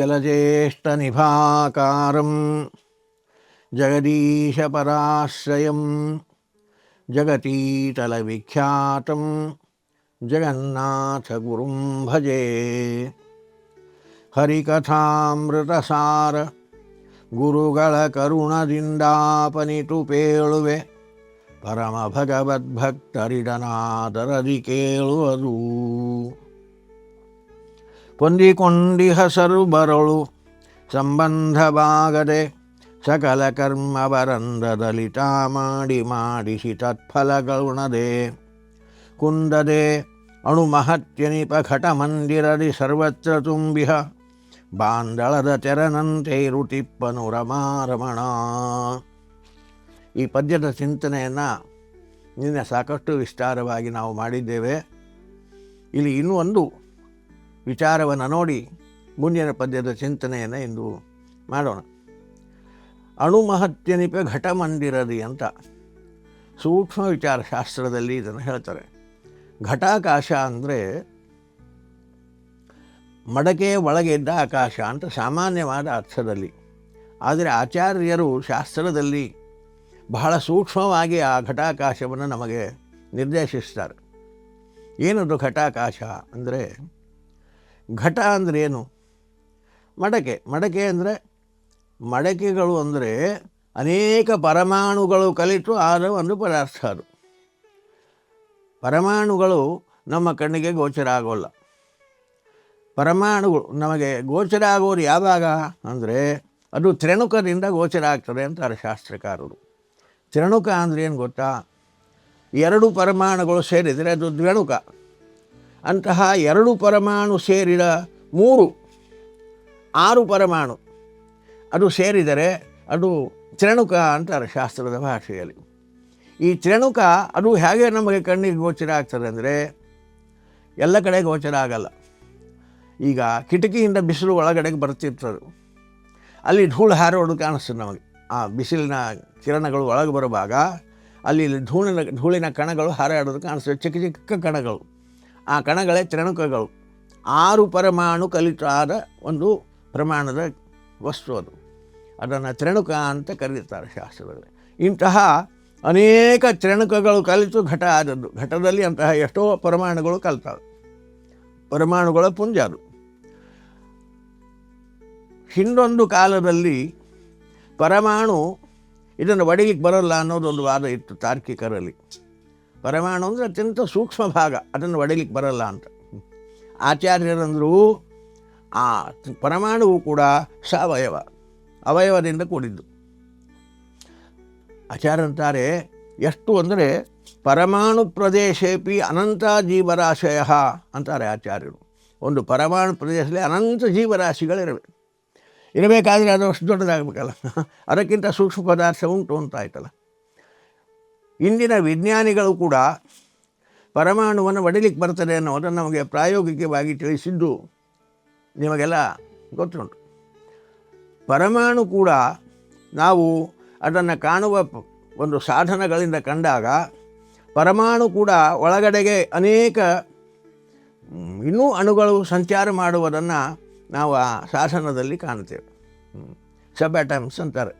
जलज्येष्ठनिभाकारं जगदीशपराश्रयं जगतीतलविख्यातं जगन्नाथगुरुं भजे ಹರಿಕಥಾಮೃತಸಾರ ಗುರುಗಳ ಕರುಣದಿಂದಾಪನಿತು ಪೇಳುವೆ ಪರಮ ಭಗವದ್ಭಕ್ತರಿಡನಾದರದಿ ಕೇಳುವುದು ಪೊಂದಿಕೊಂಡಿಹಸರು ಬರಳು ಸಂಬಂಧವಾಗದೆ ಸಕಲ ಕರ್ಮ ಬರಂದದಲಿತ ಮಾಡಿ ಮಾಡಿಸಿ ತತ್ಫಲಗಳುಣದೆ ಕುಂದದೆ ಅಣುಮಹತ್ಯನಿಪ ಘಟಮಂದಿರದಿ ಸರ್ವತ್ರ ತುಂಬಿಹ ಬಾಂದಳದ ತೆರನಂತೆ ರುತಿಪ್ಪನು ರಮಾರಮಣ ಈ ಪದ್ಯದ ಚಿಂತನೆಯನ್ನು ನಿನ್ನೆ ಸಾಕಷ್ಟು ವಿಸ್ತಾರವಾಗಿ ನಾವು ಮಾಡಿದ್ದೇವೆ ಇಲ್ಲಿ ಇನ್ನೂ ಒಂದು ವಿಚಾರವನ್ನು ನೋಡಿ ಮುಂದಿನ ಪದ್ಯದ ಚಿಂತನೆಯನ್ನು ಇಂದು ಮಾಡೋಣ. ಅಣುಮಹತ್ಯನಿಪೆ ಘಟ ಮಂದಿರದಿ ಅಂತ ಸೂಕ್ಷ್ಮ ವಿಚಾರ ಶಾಸ್ತ್ರದಲ್ಲಿ ಇದನ್ನು ಹೇಳ್ತಾರೆ. ಘಟಾಕಾಶ ಅಂದರೆ ಮಡಕೆ ಒಳಗೆ ಇದ್ದ ಆಕಾಶ ಅಂತ ಸಾಮಾನ್ಯವಾದ ಅರ್ಥದಲ್ಲಿ. ಆದರೆ ಆಚಾರ್ಯರು ಶಾಸ್ತ್ರದಲ್ಲಿ ಬಹಳ ಸೂಕ್ಷ್ಮವಾಗಿ ಆ ಘಟಾಕಾಶವನ್ನು ನಮಗೆ ನಿರ್ದೇಶಿಸ್ತಾರೆ. ಏನದು ಘಟಾಕಾಶ ಅಂದರೆ ಘಟ ಅಂದರೆ ಏನು? ಮಡಕೆ. ಮಡಕೆ ಅಂದರೆ ಮಡಕೆಗಳು ಅಂದರೆ ಅನೇಕ ಪರಮಾಣುಗಳು ಕಲಿತು ಆದ ಒಂದು ಪದಾರ್ಥ ಅದು. ಪರಮಾಣುಗಳು ನಮ್ಮ ಕಣ್ಣಿಗೆ ಗೋಚರ ಆಗೋಲ್ಲ. ಪರಮಾಣುಗಳು ನಮಗೆ ಗೋಚರ ಆಗೋರು ಯಾವಾಗ? ಅಂದರೆ ಅದು ತ್ರೇಣುಕದಿಂದ ಗೋಚರ ಆಗ್ತದೆ ಅಂತಾರೆ ಶಾಸ್ತ್ರಕಾರರು. ತ್ರೆಣುಕ ಅಂದರೆ ಏನು ಗೊತ್ತಾ? ಎರಡು ಪರಮಾಣುಗಳು ಸೇರಿದರೆ ಅದು ದ್ವೆಣುಕ. ಅಂತಹ ಎರಡು ಪರಮಾಣು ಸೇರಿದ ಮೂರು, ಆರು ಪರಮಾಣು. ಅದು ಸೇರಿದರೆ ಅದು ತ್ರೆಣುಕ ಅಂತಾರೆ ಶಾಸ್ತ್ರದ ಭಾಷೆಯಲ್ಲಿ. ಈ ತ್ರೆಣುಕ ಅದು ಹೇಗೆ ನಮಗೆ ಕಣ್ಣಿಗೆ ಗೋಚರ ಆಗ್ತದೆ ಅಂದರೆ, ಎಲ್ಲ ಕಡೆ ಗೋಚರ ಆಗಲ್ಲ. ಈಗ ಕಿಟಕಿಯಿಂದ ಬಿಸಿಲು ಒಳಗಡೆಗೆ ಬರ್ತಿರ್ತದೆ. ಅಲ್ಲಿ ಧೂಳು ಹಾರೋದು ಕಾಣಿಸ್ತದೆ ನಮಗೆ. ಆ ಬಿಸಿಲಿನ ಕಿರಣಗಳು ಒಳಗೆ ಬರುವಾಗ ಅಲ್ಲಿ ಧೂಳಿನ ಧೂಳಿನ ಕಣಗಳು ಹಾರಾಡೋದು ಕಾಣಿಸ್ತದೆ. ಚಿಕ್ಕ ಚಿಕ್ಕ ಕಣಗಳು. ಆ ಕಣಗಳೇ ತ್ರಣುಕಗಳು ಆರು ಪರಮಾಣು ಕಲಿತಾದ ಒಂದು ಪ್ರಮಾಣದ ವಸ್ತು ಅದು. ಅದನ್ನು ತ್ರಣುಕ ಅಂತ ಕರೀತಾರೆ ಶಾಸ್ತ್ರದಲ್ಲಿ. ಇಂತಹ ಅನೇಕ ತ್ರೆಣುಕಗಳು ಕಲಿತು ಘಟ ಆದದ್ದು. ಘಟದಲ್ಲಿ ಅಂತಹ ಎಷ್ಟೋ ಪರಮಾಣುಗಳು ಕಲಿತಾವೆ. ಪರಮಾಣುಗಳ ಪುಂಜ ಅದು. ಹಿಂದೊಂದು ಕಾಲದಲ್ಲಿ ಪರಮಾಣು ಇದನ್ನು ಒಡಿಲಿಕ್ಕೆ ಬರೋಲ್ಲ ಅನ್ನೋದೊಂದು ವಾದ ಇತ್ತು ತಾರ್ಕಿಕರಲ್ಲಿ. ಪರಮಾಣು ಅಂದರೆ ಅತ್ಯಂತ ಸೂಕ್ಷ್ಮ ಭಾಗ, ಅದನ್ನು ಒಡಿಲಿಕ್ಕೆ ಬರಲ್ಲ ಅಂತ. ಆಚಾರ್ಯರಂದರು ಆ ಪರಮಾಣುವು ಕೂಡ ಸಾವಯವ, ಅವಯವದಿಂದ ಕೂಡಿದ್ದು. ಆಚಾರ್ಯಂತಾರೆ ಎಷ್ಟು ಅಂದರೆ ಪರಮಾಣು ಪ್ರದೇಶೇಪಿ ಅನಂತ ಜೀವರಾಶಯ ಅಂತಾರೆ ಆಚಾರ್ಯರು. ಒಂದು ಪರಮಾಣು ಪ್ರದೇಶದಲ್ಲಿ ಅನಂತ ಜೀವರಾಶಿಗಳಿರಬೇಕು ಇರಬೇಕಾದ್ರೆ ಅದು ಅಷ್ಟು ದೊಡ್ಡದಾಗಬೇಕಲ್ಲ. ಅದಕ್ಕಿಂತ ಸೂಕ್ಷ್ಮ ಪದಾರ್ಥ ಉಂಟು ಅಂತ ಆಯ್ತಲ್ಲ. ಇಂದಿನ ವಿಜ್ಞಾನಿಗಳು ಕೂಡ ಪರಮಾಣುವನ್ನು ಒಡಿಲಿಕ್ಕೆ ಬರ್ತದೆ ಅನ್ನೋದನ್ನು ನಮಗೆ ಪ್ರಾಯೋಗಿಕವಾಗಿ ತಿಳಿಸಿದ್ದು ನಿಮಗೆಲ್ಲ ಗೊತ್ತುಂಟು. ಪರಮಾಣು ಕೂಡ ನಾವು ಅದನ್ನು ಕಾಣುವ ಒಂದು ಸಾಧನಗಳಿಂದ ಕಂಡಾಗ ಪರಮಾಣು ಕೂಡ ಒಳಗಡೆಗೆ ಅನೇಕ ಇನ್ನೂ ಅಣುಗಳು ಸಂಚಾರ ಮಾಡುವುದನ್ನು ನಾವು ಆ ಸಾಧನದಲ್ಲಿ ಕಾಣ್ತೇವೆ ಸಬ್ ಆಟಮ್ಸ್ ಅಂತಾರೆ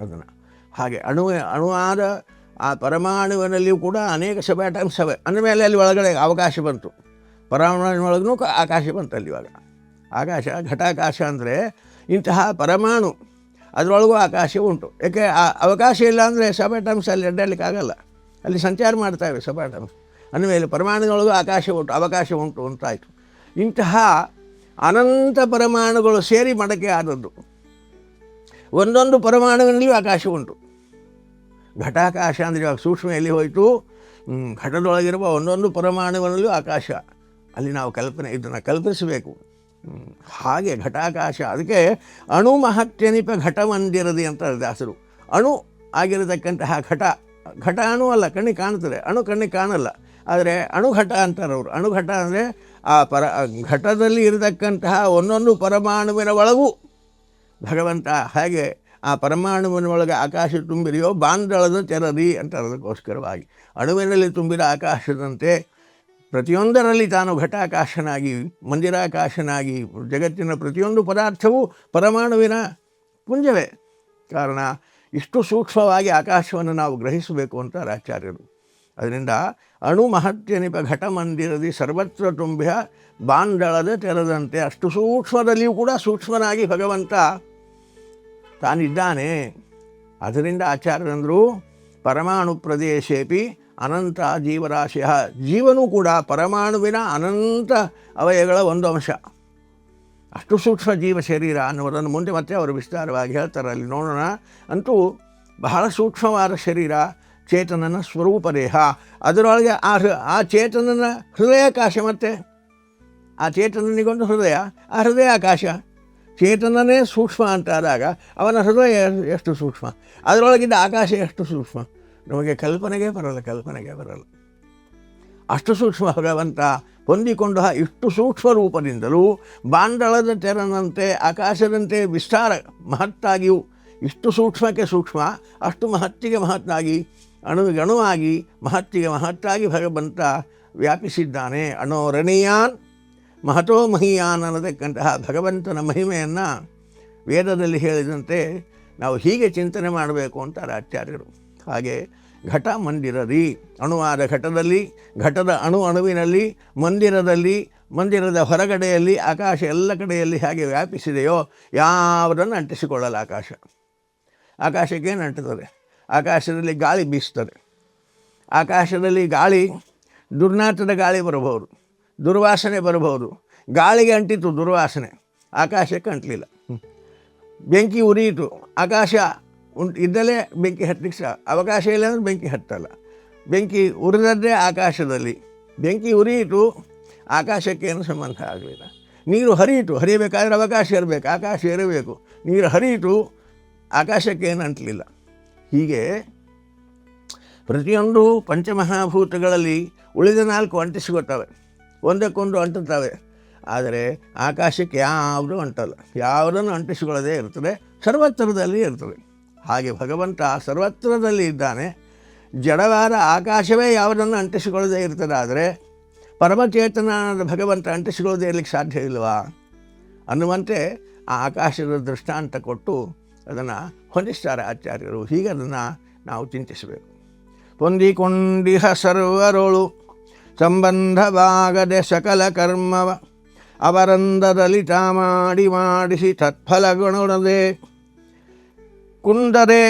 ಅದನ್ನು. ಹಾಗೆ ಅಣು ಅಣುವಾದ ಆ ಪರಮಾಣುವಿನಲ್ಲಿಯೂ ಕೂಡ ಅನೇಕ ಸಬ್ ಅಟಮ್ಸ್ ಅವೆ ಅಂದಮೇಲೆ ಅಲ್ಲಿ ಒಳಗಡೆ ಅವಕಾಶ ಬಂತು. ಪರಮಾಣುವಿನೊಳಗೂ ಆಕಾಶ ಬಂತು ಅಲ್ಲಿ ಇವಾಗ. ಆಕಾಶ, ಘಟಾಕಾಶ ಅಂದರೆ ಇಂತಹ ಪರಮಾಣು. ಅದರೊಳಗೂ ಆಕಾಶ ಉಂಟು. ಯಾಕೆ, ಆ ಅವಕಾಶ ಇಲ್ಲ ಅಂದರೆ ಸಭೆ ಟೈಮ್ಸ್ ಅಲ್ಲಿ ಅಡ್ಡಾಡಲಿಕ್ಕಾಗಲ್ಲ. ಅಲ್ಲಿ ಸಂಚಾರ ಮಾಡ್ತಾವೆ ಸಬ್ ಅಟಮ್ಸ್ ಅಂದಮೇಲೆ ಪರಮಾಣುಗಳೊಳಗೂ ಆಕಾಶ ಉಂಟು, ಅವಕಾಶ ಉಂಟು ಅಂತಾಯಿತು. ಇಂತಹ ಅನಂತ ಪರಮಾಣುಗಳು ಸೇರಿ ಮಡಕೆ ಆದದ್ದು. ಒಂದೊಂದು ಪರಮಾಣುವಿನಲ್ಲಿಯೂ ಆಕಾಶ ಉಂಟು. ಘಟಾಕಾಶ ಅಂದರೆ ಇವಾಗ ಸೂಕ್ಷ್ಮ ಎಲ್ಲಿ ಹೋಯಿತು? ಘಟದೊಳಗಿರುವ ಒಂದೊಂದು ಪರಮಾಣುವಿನಲ್ಲೂ ಆಕಾಶ. ಅಲ್ಲಿ ನಾವು ಕಲ್ಪನೆ, ಇದನ್ನು ಕಲ್ಪಿಸಬೇಕು. ಹಾಗೆ ಘಟಾಕಾಶ, ಅದಕ್ಕೆ ಅಣು ಮಹತ್ಯನಿಪ ಘಟವಂದಿರದಿ ಅಂತ ದಾಸರು ಅಣು ಆಗಿರತಕ್ಕಂತಹ ಘಟ ಘಟ ಅಣು ಅಲ್ಲ, ಕಣ್ಣಿಗೆ ಕಾಣ್ತದೆ ಅಣು ಕಣ್ಣಿಗೆ ಕಾಣಲ್ಲ. ಆದರೆ ಅಣುಘಟ ಅಂತಾರೆ ಅವರು. ಅಣುಘಟ ಅಂದರೆ ಆ ಪರ, ಘಟದಲ್ಲಿ ಇರತಕ್ಕಂತಹ ಒಂದೊಂದು ಪರಮಾಣುವಿನ ಒಳಗೂ ಭಗವಂತ ಹಾಗೆ ಆ ಪರಮಾಣುವಿನೊಳಗೆ ಆಕಾಶ ತುಂಬಿದೆಯೋ ಬಾಂಧಳದ ತೆರರಿ ಅಂತ ಅದಕ್ಕೋಸ್ಕರವಾಗಿ. ಅಣುವಿನಲ್ಲಿ ತುಂಬಿದ ಆಕಾಶದಂತೆ ಪ್ರತಿಯೊಂದರಲ್ಲಿ ತಾನು ಘಟಾಕಾಶನಾಗಿ, ಮಂದಿರಾಕಾಶನಾಗಿ, ಜಗತ್ತಿನ ಪ್ರತಿಯೊಂದು ಪದಾರ್ಥವೂ ಪರಮಾಣುವಿನ ಪುಂಜವೇ. ಕಾರಣ, ಇಷ್ಟು ಸೂಕ್ಷ್ಮವಾಗಿ ಆಕಾಶವನ್ನು ನಾವು ಗ್ರಹಿಸಬೇಕು ಅಂತ ಆಚಾರ್ಯರು. ಅದರಿಂದ ಅಣು ಮಹತ್ಯನಿಪ ಘಟ ಮಂದಿರದಿ ಸರ್ವತ್ರ ತುಂಬ್ಯ ಬಾಂಧಳದ ತೆರೆದಂತೆ ಅಷ್ಟು ಸೂಕ್ಷ್ಮದಲ್ಲಿಯೂ ಕೂಡ ಸೂಕ್ಷ್ಮನಾಗಿ ಭಗವಂತ ತಾನಿದ್ದಾನೆ. ಅದರಿಂದ ಆಚಾರ್ಯರಂದರು, ಪರಮಾಣು ಪ್ರದೇಶೇಪಿ ಅನಂತ ಜೀವರಾಶಿಯ. ಜೀವನೂ ಕೂಡ ಪರಮಾಣುವಿನ ಅನಂತ ಅವಯಗಳ ಒಂದು ಅಂಶ. ಅಷ್ಟು ಸೂಕ್ಷ್ಮ ಜೀವ ಶರೀರ ಅನ್ನುವುದನ್ನು ಮುಂದೆ ಮತ್ತೆ ಅವರು ವಿಸ್ತಾರವಾಗಿ ಹೇಳ್ತಾರೆ. ಅಲ್ಲಿ ನೋಡೋಣ. ಅಂತೂ ಬಹಳ ಸೂಕ್ಷ್ಮವಾದ ಶರೀರ, ಚೇತನನ ಸ್ವರೂಪ ದೇಹ ಅದರೊಳಗೆ ಆ ಆ ಚೇತನನ ಹೃದಯಾಕಾಶ ಮತ್ತೆ? ಆ ಚೇತನನಿಗೊಂದು ಹೃದಯ, ಆ ಹೃದಯಾಕಾಶ. ಚೇತನನೇ ಸೂಕ್ಷ್ಮ ಅಂತಾದಾಗ ಅವನ ಹೃದಯ ಎಷ್ಟು ಸೂಕ್ಷ್ಮ? ಅದರೊಳಗಿದ್ದ ಆಕಾಶ ಎಷ್ಟು ಸೂಕ್ಷ್ಮ? ನಮಗೆ ಕಲ್ಪನೆಗೆ ಬರಲ್ಲ ಕಲ್ಪನೆಗೆ ಬರಲ್ಲ. ಅಷ್ಟು ಸೂಕ್ಷ್ಮ ಭಗವಂತ ಹೊಂದಿಕೊಂಡು ಇಷ್ಟು ಸೂಕ್ಷ್ಮ ರೂಪದಿಂದಲೂ ಬಾಂಡಳದ ತೆರನಂತೆ ಆಕಾಶದಂತೆ ವಿಸ್ತಾರ ಮಹತ್ತಾಗಿಯೂ ಇಷ್ಟು ಸೂಕ್ಷ್ಮಕ್ಕೆ ಸೂಕ್ಷ್ಮ, ಅಷ್ಟು ಮಹತ್ತಿಗೆ ಮಹತ್ತಾಗಿ, ಅಣುವಿಗೆ ಅಣುವಾಗಿ ಮಹತ್ತಿಗೆ ಮಹತ್ತಾಗಿ ಭಗವಂತ ವ್ಯಾಪಿಸಿದ್ದಾನೆ ಅಣೋರಣೀಯಾನ್ ಮಹತೋ ಮಹಿಯಾನ್ ಅನ್ನತಕ್ಕಂತಹ ಭಗವಂತನ ಮಹಿಮೆಯನ್ನು ವೇದದಲ್ಲಿ ಹೇಳಿದಂತೆ ನಾವು ಹೀಗೆ ಚಿಂತನೆ ಮಾಡಬೇಕು ಅಂತಾರೆ ಆಚಾರ್ಯರು. ಹಾಗೆ ಘಟ ಮಂದಿರದಿ, ಅಣುವಾದ ಘಟದಲ್ಲಿ, ಘಟದ ಅಣು ಅಣುವಿನಲ್ಲಿ, ಮಂದಿರದಲ್ಲಿ, ಮಂದಿರದ ಹೊರಗಡೆಯಲ್ಲಿ, ಆಕಾಶ ಎಲ್ಲ ಕಡೆಯಲ್ಲಿ ಹಾಗೆ ವ್ಯಾಪಿಸಿದೆಯೋ ಯಾವುದನ್ನು ಅಂಟಿಸಿಕೊಳ್ಳಲ್ಲ ಆಕಾಶ. ಆಕಾಶಕ್ಕೇನು ಅಂಟುತ್ತದೆ? ಆಕಾಶದಲ್ಲಿ ಗಾಳಿ ಬೀಸ್ತದೆ. ಆಕಾಶದಲ್ಲಿ ಗಾಳಿ ದುರ್ನಾತದ ಗಾಳಿ ಬರಬಹುದು. ದುರ್ವಾಸನೆ ಬರಬಹುದು. ಗಾಳಿಗೆ ಅಂಟಿತು ದುರ್ವಾಸನೆ. ಆಕಾಶಕ್ಕೆ ಅಂಟಲಿಲ್ಲ. ಬೆಂಕಿ ಉರಿಯಿತು. ಆಕಾಶ ಉಂಟು ಇದ್ದಲೇ ಬೆಂಕಿ ಹತ್ತಲಿಕ್ಕೆ ಸಹ ಅವಕಾಶ ಇಲ್ಲ ಅಂದರೆ ಬೆಂಕಿ ಹತ್ತಲ್ಲ. ಬೆಂಕಿ ಉರಿದದ್ದೇ ಆಕಾಶದಲ್ಲಿ. ಬೆಂಕಿ ಉರಿಯಿತು, ಆಕಾಶಕ್ಕೆ ಏನು ಸಂಬಂಧ ಆಗಲಿಲ್ಲ. ನೀರು ಹರಿಯಿತು. ಹರಿಯಬೇಕಾದ್ರೆ ಅವಕಾಶ ಇರಬೇಕು. ಆಕಾಶ ಇರಬೇಕು. ನೀರು ಹರಿಯಿತು, ಆಕಾಶಕ್ಕೆ ಏನು ಅಂಟಲಿಲ್ಲ. ಹೀಗೆ ಪ್ರತಿಯೊಂದು ಪಂಚಮಹಾಭೂತಗಳಲ್ಲಿ ಉಳಿದ ನಾಲ್ಕು ಅಂಟಿಸಿಕೊಳ್ತವೆ ಒಂದಕ್ಕೊಂದು ಅಂಟುತ್ತವೆ. ಆದರೆ ಆಕಾಶಕ್ಕೆ ಯಾವುದೂ ಅಂಟಲ್ಲ. ಯಾವುದನ್ನು ಅಂಟಿಸಿಕೊಳ್ಳದೇ ಇರ್ತದೆ ಸರ್ವತ್ರದಲ್ಲಿ ಇರ್ತದೆ ಹಾಗೆ ಭಗವಂತ ಸರ್ವತ್ರದಲ್ಲಿ ಇದ್ದಾನೆ. ಜಡವಾದ ಆಕಾಶವೇ ಯಾವುದನ್ನು ಅಂಟಿಸಿಕೊಳ್ಳದೇ ಇರ್ತದೆ ಆದರೆ ಪರಮಚೇತನಾದ ಭಗವಂತ ಅಂಟಿಸಿಕೊಳ್ಳದೇ ಇರಲಿಕ್ಕೆ ಸಾಧ್ಯ ಇಲ್ವಾ ಅನ್ನುವಂತೆ ಆ ಆಕಾಶದ ದೃಷ್ಟಾಂತ ಕೊಟ್ಟು ಅದನ್ನು ಹೊಂದಿಸ್ತಾರೆ ಆಚಾರ್ಯರು. ಹೀಗೆ ಅದನ್ನು ನಾವು ಚಿಂತಿಸಬೇಕು. ಹೊಂದಿಕೊಂಡಿಹ ಸರ್ವರೋಳು ಸಂಬಂಧವಾಗದೆ ಸಕಲ ಕರ್ಮವ ಅವರಂದದಲ್ಲಿ ತಾ ಮಾಡಿ ಮಾಡಿಸಿ ತತ್ಫಲಗುಣದೆ ಕುಂದದೆ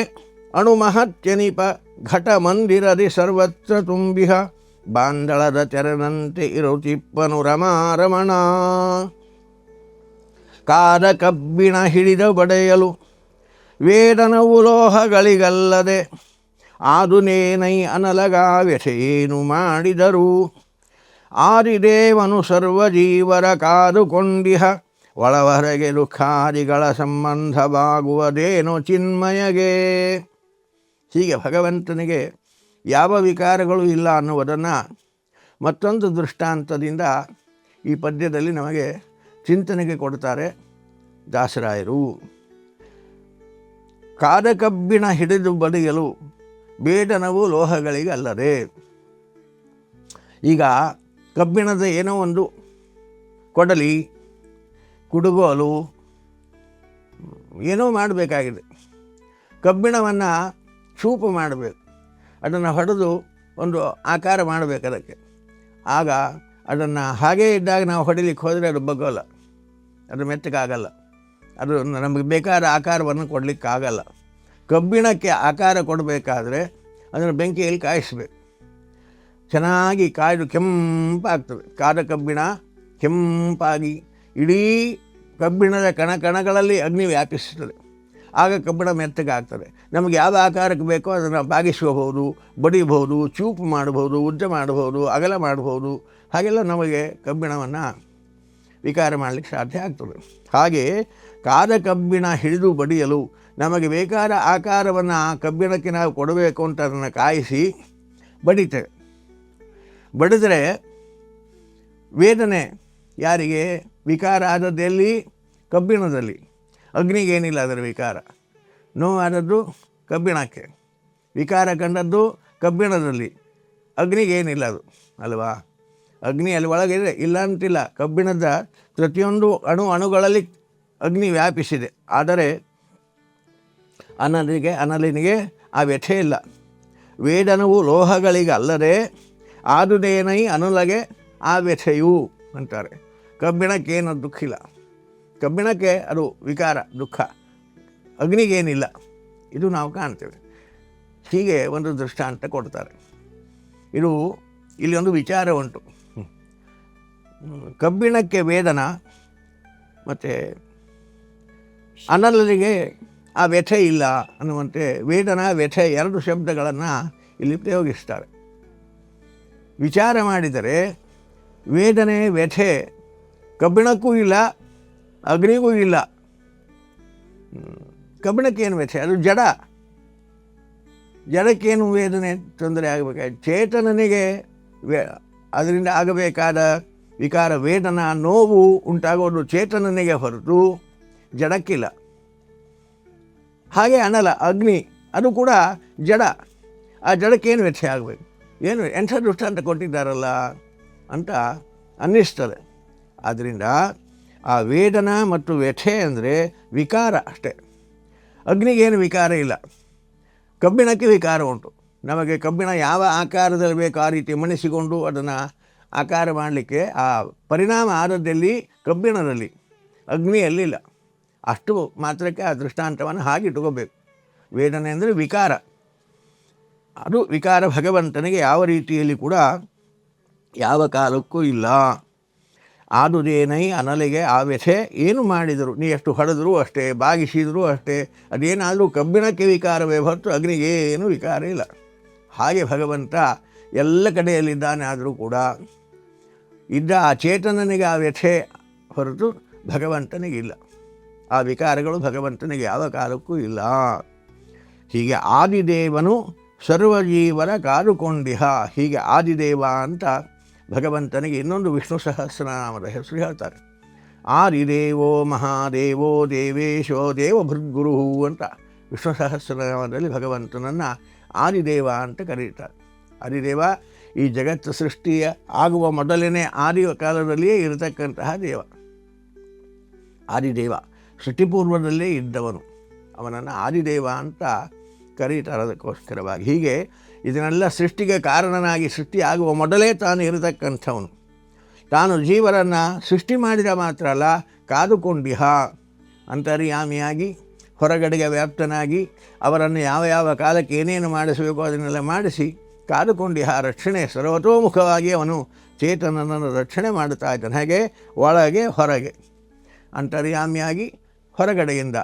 ಅಣುಮಹತ್ಯನಿಪ ಘಟ ಮಂದಿರದಿ ಸರ್ವತ್ರ ತುಂಬಿಹ ಬಾಂದಳದ ತೆರನಂತೆ ಇರುತಿಪ್ಪನು ರಮಾರಮಣ. ಕಾದ ಕಬ್ಬಿಣ ಹಿಡಿದ ಬಡೆಯಲು ವೇದನವು ಲೋಹಗಳಿಗಲ್ಲದೆ ಆದುನೇನೈ ಅನಲಗ ವ್ಯಸೆಯೇನು ಮಾಡಿದರು? ಆದಿದೇವನು ಸರ್ವಜೀವರ ಕಾದುಕೊಂಡಿಹ ಒಳವರೆಗೆ ದುಃಖಾದಿಗಳ ಸಂಬಂಧವಾಗುವುದೇನು ಚಿನ್ಮಯಗೆ? ಹೀಗೆ ಭಗವಂತನಿಗೆ ಯಾವ ವಿಕಾರಗಳು ಇಲ್ಲ ಅನ್ನುವುದನ್ನು ಮತ್ತೊಂದು ದೃಷ್ಟಾಂತದಿಂದ ಈ ಪದ್ಯದಲ್ಲಿ ನಮಗೆ ಚಿಂತನೆಗೆ ಕೊಡ್ತಾರೆ ದಾಸರಾಯರು. ಕಾದ ಕಬ್ಬಿಣ ಹಿಡಿದು ಬಡಿಯಲು ಬೇಡನವು ಲೋಹಗಳಿಗೆ ಅಲ್ಲದೆ ಈಗ ಕಬ್ಬಿಣದ ಏನೋ ಒಂದು ಕೊಡಲಿ, ಕುಡುಗೋಲು, ಏನೋ ಮಾಡಬೇಕಾಗಿದೆ. ಕಬ್ಬಿಣವನ್ನು ಚೂಪು ಮಾಡಬೇಕು. ಅದನ್ನು ಹೊಡೆದು ಒಂದು ಆಕಾರ ಮಾಡಬೇಕು ಅದಕ್ಕೆ. ಆಗ ಅದನ್ನು ಹಾಗೇ ಇದ್ದಾಗ ನಾವು ಹೊಡಿಲಿಕ್ಕೆ ಹೋದರೆ ಅದು ಬಗ್ಗೋಲ್ಲ. ಅದು ಮೆತ್ತಗಾಗಲ್ಲ. ಅದು ನಮಗೆ ಬೇಕಾದ ಆಕಾರವನ್ನು ಕೊಡಲಿಕ್ಕಾಗಲ್ಲ. ಕಬ್ಬಿಣಕ್ಕೆ ಆಕಾರ ಕೊಡಬೇಕಾದ್ರೆ ಅದನ್ನು ಬೆಂಕಿಯಲ್ಲಿ ಕಾಯಿಸಬೇಕು. ಚೆನ್ನಾಗಿ ಕಾಯ್ದು ಕೆಂಪಾಗ್ತದೆ. ಕಾದ ಕಬ್ಬಿಣ ಕೆಂಪಾಗಿ ಇಡೀ ಕಬ್ಬಿಣದ ಕಣ ಕಣಗಳಲ್ಲಿ ಅಗ್ನಿ ವ್ಯಾಪಿಸುತ್ತದೆ. ಆಗ ಕಬ್ಬಿಣ ಮೆತ್ತಗಾಗ್ತದೆ. ನಮಗೆ ಯಾವ ಆಕಾರಕ್ಕೆ ಬೇಕೋ ಅದನ್ನು ಬಾಗಿಸಬಹುದು, ಬಡಿಬಹುದು, ಚೂಪು ಮಾಡಬಹುದು, ಉದ್ದ ಮಾಡಬಹುದು, ಅಗಲ ಮಾಡಬಹುದು. ಹಾಗೆಲ್ಲ ನಮಗೆ ಕಬ್ಬಿಣವನ್ನು ವಿಕಾರ ಮಾಡಲಿಕ್ಕೆ ಸಾಧ್ಯ ಆಗ್ತದೆ. ಹಾಗೆ ಕಾದ ಕಬ್ಬಿಣ ಹಿಡಿದು ಬಡಿಯಲು ನಮಗೆ ಬೇಕಾದ ಆಕಾರವನ್ನು ಆ ಕಬ್ಬಿಣಕ್ಕೆ ನಾವು ಕೊಡಬೇಕು ಅಂತ ಅದನ್ನು ಕಾಯಿಸಿ ಬಡಿತೇವೆ. ಬಡಿದರೆ ವೇದನೆ ಯಾರಿಗೆ? ವಿಕಾರ ಆದದ್ದೆಲ್ಲಿ? ಕಬ್ಬಿಣದಲ್ಲಿ. ಅಗ್ನಿಗೇನಿಲ್ಲ ಅದರ ವಿಕಾರ. ನೋವಾದದ್ದು ಕಬ್ಬಿಣಕ್ಕೆ. ವಿಕಾರ ಕಂಡದ್ದು ಕಬ್ಬಿಣದಲ್ಲಿ. ಅಗ್ನಿಗೇನಿಲ್ಲ ಅದು, ಅಲ್ವಾ? ಅಗ್ನಿ ಅಲ್ಲಿ ಒಳಗಿದೆ ಇಲ್ಲ ಅಂತಿಲ್ಲ. ಕಬ್ಬಿಣದ ಪ್ರತಿಯೊಂದು ಅಣು ಅಣುಗಳಲ್ಲಿ ಅಗ್ನಿ ವ್ಯಾಪಿಸಿದೆ ಆದರೆ ಅನಲಿಗೆ ಅನಲಿನಿಗೆ ಆ ವ್ಯಥೆ ಇಲ್ಲ. ವೇದನವು ಲೋಹಗಳಿಗೆ ಅಲ್ಲದೆ ಆದುದೇನೈ ಅನುಲಗೆ ಆ ವ್ಯಥೆಯು ಅಂತಾರೆ. ಕಬ್ಬಿಣಕ್ಕೇನು ದುಃಖ ಇಲ್ಲ. ಕಬ್ಬಿಣಕ್ಕೆ ಅದು ವಿಕಾರ ದುಃಖ. ಅಗ್ನಿಗೇನಿಲ್ಲ. ಇದು ನಾವು ಕಾಣ್ತೇವೆ. ಹೀಗೆ ಒಂದು ದೃಷ್ಟಾಂತ ಕೊಡ್ತಾರೆ. ಇದು ಇಲ್ಲಿ ಒಂದು ವಿಚಾರ ಉಂಟು. ಕಬ್ಬಿಣಕ್ಕೆ ವೇದನ ಮತ್ತು ಅನಲರಿಗೆ ಆ ವ್ಯಥೆ ಇಲ್ಲ ಅನ್ನುವಂತೆ ವೇದನ ವ್ಯಥೆ ಎರಡು ಶಬ್ದಗಳನ್ನು ಇಲ್ಲಿ ಪ್ರಯೋಗಿಸ್ತಾರೆ. ವಿಚಾರ ಮಾಡಿದರೆ ವೇದನೆ ವ್ಯಥೆ ಕಬ್ಬಿಣಕ್ಕೂ ಇಲ್ಲ, ಅಗ್ನಿಗೂ ಇಲ್ಲ. ಕಬ್ಬಿಣಕ್ಕೇನು ವ್ಯಥೆ? ಅದು ಜಡ. ಜಡಕ್ಕೇನು ವೇದನೆ ತೊಂದರೆ ಆಗಬೇಕಾಗಿ ಚೇತನನಿಗೆ ಅದರಿಂದ ಆಗಬೇಕಾದ ವಿಕಾರ ವೇದನ ನೋವು ಉಂಟಾಗೋದು ಚೇತನನಿಗೆ ಹೊರತು ಜಡಕ್ಕಿಲ್ಲ ಹಾಗೆ ಅನಲ, ಅಗ್ನಿ, ಅದು ಕೂಡ ಜಡ. ಆ ಜಡಕ್ಕೇನು ವ್ಯಥೆ ಆಗಬೇಕು? ಏನು ಎಂಥ ದೃಷ್ಟಾಂತ ಕೊಟ್ಟಿದ್ದಾರಲ್ಲ ಅಂತ ಅನ್ನಿಸ್ತದೆ. ಆದ್ದರಿಂದ ಆ ವೇದನ ಮತ್ತು ವ್ಯಥೆ ಅಂದರೆ ವಿಕಾರ ಅಷ್ಟೇ. ಅಗ್ನಿಗೇನು ವಿಕಾರ ಇಲ್ಲ. ಕಬ್ಬಿಣಕ್ಕೆ ವಿಕಾರ ಉಂಟು. ನಮಗೆ ಕಬ್ಬಿಣ ಯಾವ ಆಕಾರದಲ್ಲಿ ಬೇಕು ಆ ರೀತಿ ಮಣಿಸಿಕೊಂಡು ಅದನ್ನು ಆಕಾರ ಮಾಡಲಿಕ್ಕೆ ಆ ಪರಿಣಾಮ ಆದದ್ದಲ್ಲಿ ಕಬ್ಬಿಣದಲ್ಲಿ ಅಗ್ನಿಯಲ್ಲಿಲ್ಲ ಅಷ್ಟು ಮಾತ್ರಕ್ಕೆ ಆ ದೃಷ್ಟಾಂತವನ್ನು ಹಾಗಿಟ್ಟುಕೋಬೇಕು ವೇದನೆ ಅಂದರೆ ವಿಕಾರ. ಅದು ವಿಕಾರ ಭಗವಂತನಿಗೆ ಯಾವ ರೀತಿಯಲ್ಲಿ ಕೂಡ ಯಾವ ಕಾಲಕ್ಕೂ ಇಲ್ಲ. ಆದುದೇನೈ ಅನಲಿಗೆ ಆ ವ್ಯಥೆ ಏನು ಮಾಡಿದರು? ನೀ ಎಷ್ಟು ಹೊಡೆದರೂ ಅಷ್ಟೇ, ಬಾಗಿಸಿದರೂ ಅಷ್ಟೇ, ಅದೇನಾದರೂ ಕಬ್ಬಿಣಕ್ಕೆ ವಿಕಾರವೇ ಹೊರತು ಅಗ್ನಿಗೆ ಏನು ವಿಕಾರ ಇಲ್ಲ. ಹಾಗೆ ಭಗವಂತ ಎಲ್ಲ ಕಡೆಯಲ್ಲಿದ್ದಾನೆ ಆದರೂ ಕೂಡ ಇದ್ದ ಆ ಚೇತನನಿಗೆ ಆ ವ್ಯಥೆ ಹೊರತು ಭಗವಂತನಿಗಿಲ್ಲ. ಆ ವಿಕಾರಗಳು ಭಗವಂತನಿಗೆ ಯಾವ ಕಾಲಕ್ಕೂ ಇಲ್ಲ. ಹೀಗೆ ಆದಿದೇವನು ಸರ್ವಜೀವರ ಕಾರುಕೊಂಡಿಹ ಹೀಗೆ ಆದಿದೇವ ಅಂತ ಭಗವಂತನಿಗೆ ಇನ್ನೊಂದು ವಿಷ್ಣು ಸಹಸ್ರನಾಮದ ಹೆಸರು ಹೇಳ್ತಾರೆ. ಆದಿದೇವೋ ಮಹಾದೇವೋ ದೇವೇಶೋ ದೇವಭೃದ್ಗುರು ಅಂತ ವಿಷ್ಣು ಸಹಸ್ರನಾಮದಲ್ಲಿ ಭಗವಂತನನ್ನು ಆದಿದೇವ ಅಂತ ಕರೀತಾರೆ. ಆದಿದೇವ ಈ ಜಗತ್ತು ಸೃಷ್ಟಿಯ ಆಗುವ ಮೊದಲನೇ ಆದಿ ಕಾಲದಲ್ಲಿಯೇ ಇರತಕ್ಕಂತಹ ದೇವ. ಆದಿದೇವ ಸೃಷ್ಟಿಪೂರ್ವದಲ್ಲೇ ಇದ್ದವನು. ಅವನನ್ನು ಆದಿದೇವ ಅಂತ ಕರೀತಾರೆ ಅದಕ್ಕೋಸ್ಕರವಾಗಿ ಹೀಗೆ ಇದನ್ನೆಲ್ಲ ಸೃಷ್ಟಿಗೆ ಕಾರಣನಾಗಿ ಸೃಷ್ಟಿಯಾಗುವ ಮೊದಲೇ ತಾನು ಇರತಕ್ಕಂಥವನು. ತಾನು ಜೀವರನ್ನು ಸೃಷ್ಟಿ ಮಾಡಿದ ಮಾತ್ರ ಅಲ್ಲ, ಕಾದುಕೊಂಡಿಹ. ಅಂತರ್ಯಾಮಿಯಾಗಿ, ಹೊರಗಡೆಗೆ ವ್ಯಾಪ್ತನಾಗಿ, ಅವರನ್ನು ಯಾವ ಯಾವ ಕಾಲಕ್ಕೆ ಏನೇನು ಮಾಡಿಸಬೇಕೋ ಅದನ್ನೆಲ್ಲ ಮಾಡಿಸಿ, ಕಾದುಕೊಂಡಿಹ ರಕ್ಷಣೆ ಸರ್ವತೋಮುಖವಾಗಿ ಅವನು ಚೇತನನನ್ನು ರಕ್ಷಣೆ ಮಾಡುತ್ತಾ ಇದ್ದಾನೆ. ಹಾಗೆ? ಒಳಗೆ ಹೊರಗೆ. ಅಂತರ್ಯಾಮಿಯಾಗಿ ಹೊರಗಡೆಯಿಂದ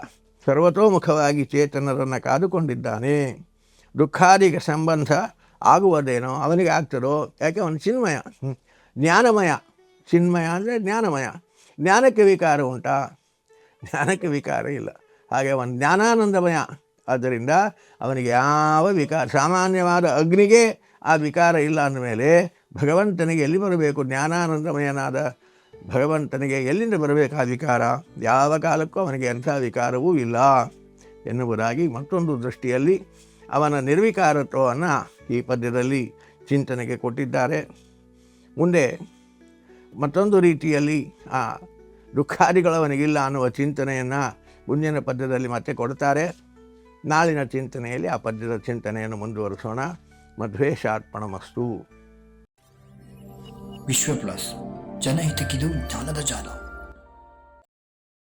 ಸರ್ವತೋಮುಖವಾಗಿ ಚೇತನರನ್ನು ಕಾದುಕೊಂಡಿದ್ದಾನೆ. ದುಃಖಾದಿಗ ಸಂಬಂಧ ಆಗುವುದೇನೋ ಅವನಿಗೆ ಆಗ್ತದೋ? ಯಾಕೆ ಅವನು ಚಿನ್ಮಯ. ಜ್ಞಾನಮಯ. ಚಿನ್ಮಯ ಅಂದರೆ ಜ್ಞಾನಮಯ. ಜ್ಞಾನಕ್ಕೆ ವಿಕಾರ ಉಂಟಾ? ಜ್ಞಾನಕ್ಕೆ ವಿಕಾರ ಇಲ್ಲ. ಹಾಗೆ ಅವನು ಜ್ಞಾನಾನಂದಮಯ. ಆದ್ದರಿಂದ ಅವನಿಗೆ ಯಾವ ವಿಕಾರ? ಸಾಮಾನ್ಯವಾದ ಅಗ್ನಿಗೆ ಆ ವಿಕಾರ ಇಲ್ಲ ಅಂದಮೇಲೆ ಭಗವಂತನಿಗೆ ಎಲ್ಲಿ ಬರಬೇಕು? ಜ್ಞಾನಾನಂದಮಯನಾದ ಭಗವಂತನಿಗೆ ಎಲ್ಲಿಂದ ಬರಬೇಕಾ ವಿಕಾರ? ಯಾವ ಕಾಲಕ್ಕೂ ಅವನಿಗೆ ಅಂಥ ವಿಕಾರವೂ ಇಲ್ಲ ಎನ್ನುವುದಾಗಿ ಮತ್ತೊಂದು ದೃಷ್ಟಿಯಲ್ಲಿ ಅವನ ನಿರ್ವಿಕಾರತ್ವವನ್ನು ಈ ಪದ್ಯದಲ್ಲಿ ಚಿಂತನೆಗೆ ಕೊಟ್ಟಿದ್ದಾರೆ. ಮುಂದೆ ಮತ್ತೊಂದು ರೀತಿಯಲ್ಲಿ ಆ ದುಃಖಾದಿಗಳವನಿಗಿಲ್ಲ ಅನ್ನುವ ಚಿಂತನೆಯನ್ನು ಮುಂದಿನ ಪದ್ಯದಲ್ಲಿ ಮತ್ತೆ ಕೊಡ್ತಾರೆ. ನಾಳಿನ ಚಿಂತನೆಯಲ್ಲಿ ಆ ಪದ್ಯದ ಚಿಂತನೆಯನ್ನು ಮುಂದುವರಿಸೋಣ. ಮಧ್ವೇಶಾರ್ಪಣಮಸ್ತು ವಿಶ್ವ ಪ್ಲಸ್ జన హితకిదు జ్ఞానద జాలం